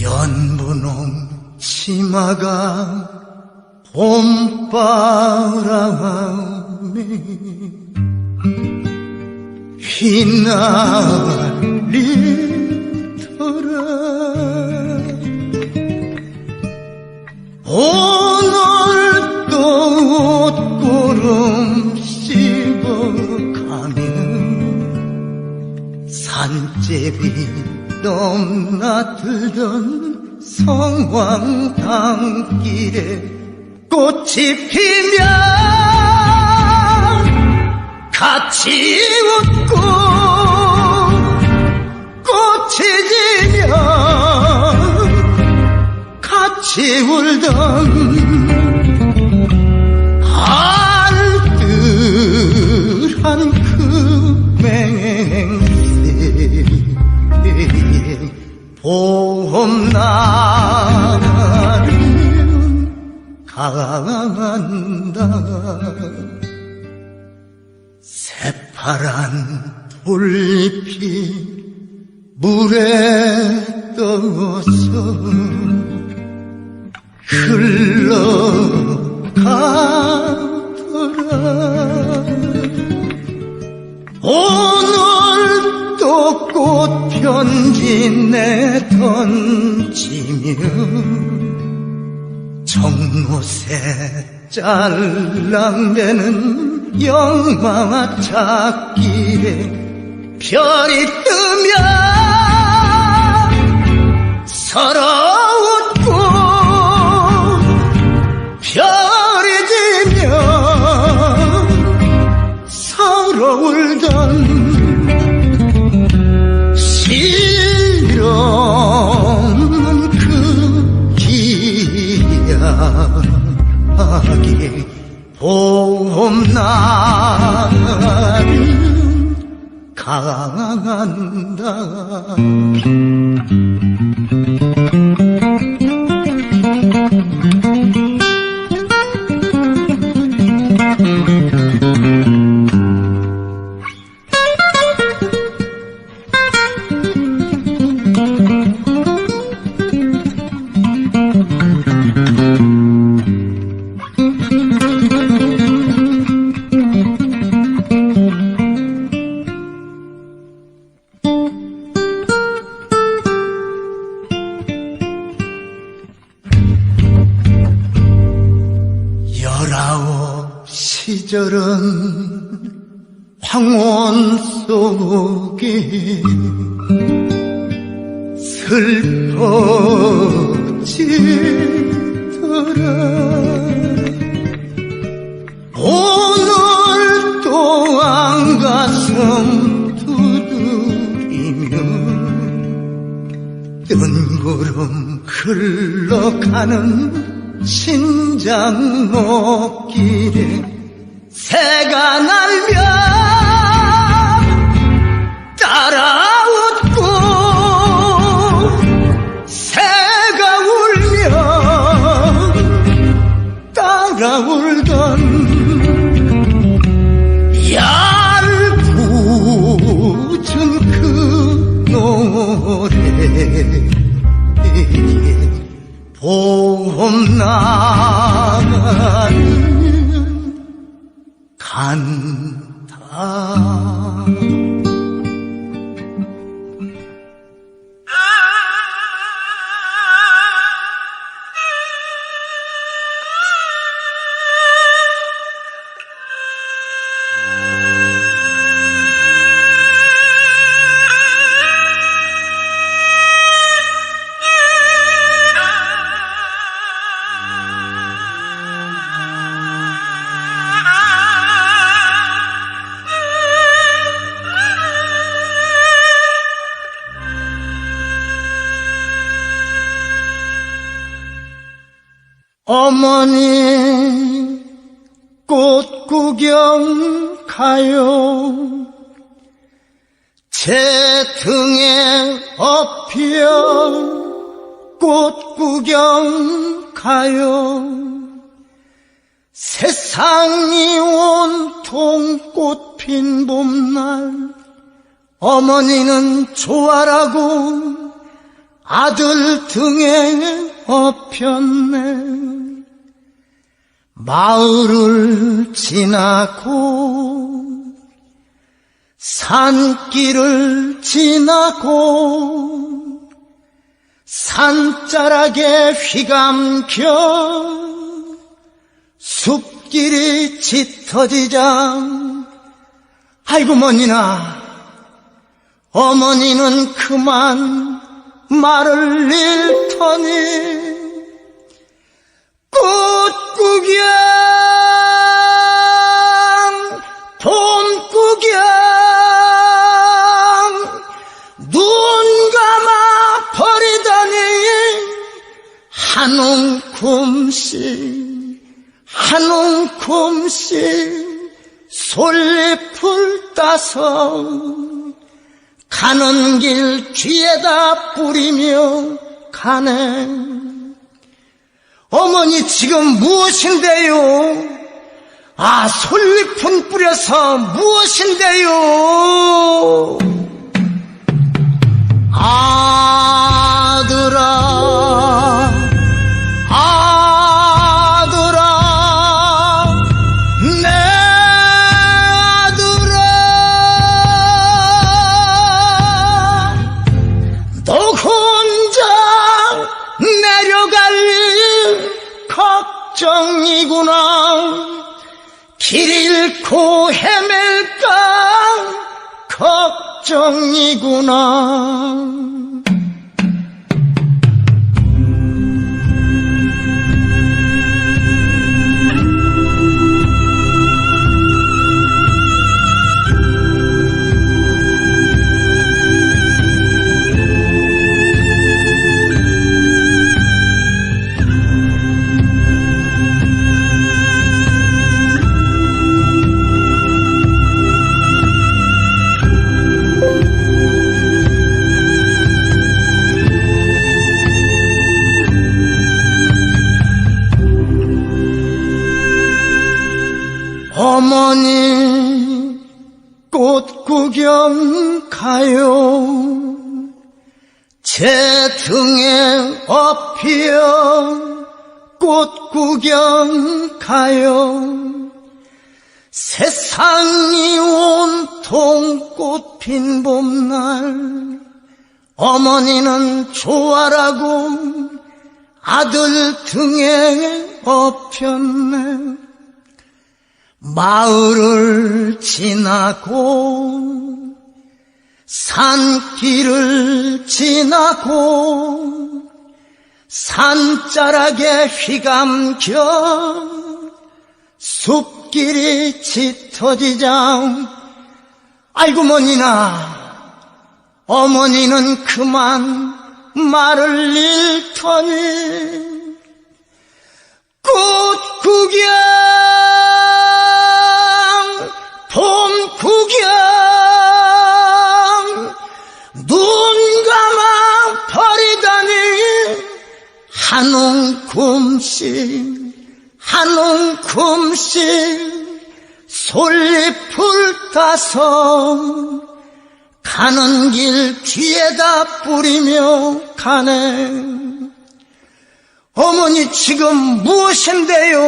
연분홍 치마가 봄바람에 휘날리더라. 오! 제비 넘나들던 성황당 길에 꽃이 피면 같이 웃고 꽃이 지면 같이 울던 봄날은 간다. 새파란 돌잎이 물에 떠서 흘러가더라. 오늘 또 꽃편지 내 던지면 정못에 짤랑대는 영망아 찾기에 별이 뜨면 서로 웃고 별이 지면 서로 울던 기약이 봄날은 강한다 황혼 속에 슬퍼지더라. 오늘 또한 가슴 두드리며 뜬구름 흘러가는 신장 목길에 새가 날면 따라 울던 얄궂은 그 노래 봄날은 간다 어머니 꽃 구경 가요. 제 등에 업혀 꽃 구경 가요. 세상이 온통 꽃핀 봄날 어머니는 좋아라고 아들 등에 업혔네 마을을 지나고 산길을 지나고 산자락에 휘감겨 숲길이 짙어지자 아이고 머니나 어머니는 그만 말을 잃더니 솔잎을 따서 가는 길 뒤에다 뿌리며 가네. 어머니 지금 무엇인데요? 아, 솔잎은 뿌려서 무엇인데요? 걱정이구나. 길 잃고 헤맬까 걱정이구나. 가요 제 등에 업히어 꽃 구경 가요 세상이 온통 꽃핀 봄날 어머니는 좋아라고 아들 등에 업혔네. 마을을 지나고 산길을 지나고 산자락에 휘감겨 숲길이 짙어지자 아이고 머니나 어머니는 그만 말을 잃더니 꽃 구경 한 움큼씩 한 움큼씩 솔잎을 따서 가는 길 뒤에다 뿌리며 가네 어머니 지금 무엇인데요?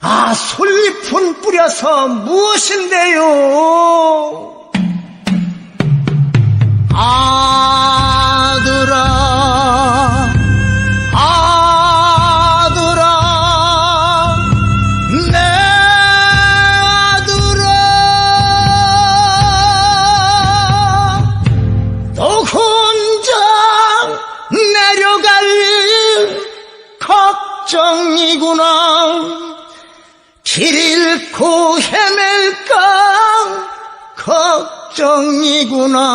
아, 솔잎은 뿌려서 무엇인데요? 아 걱정이구나. 길 잃고 헤맬까 걱정이구나.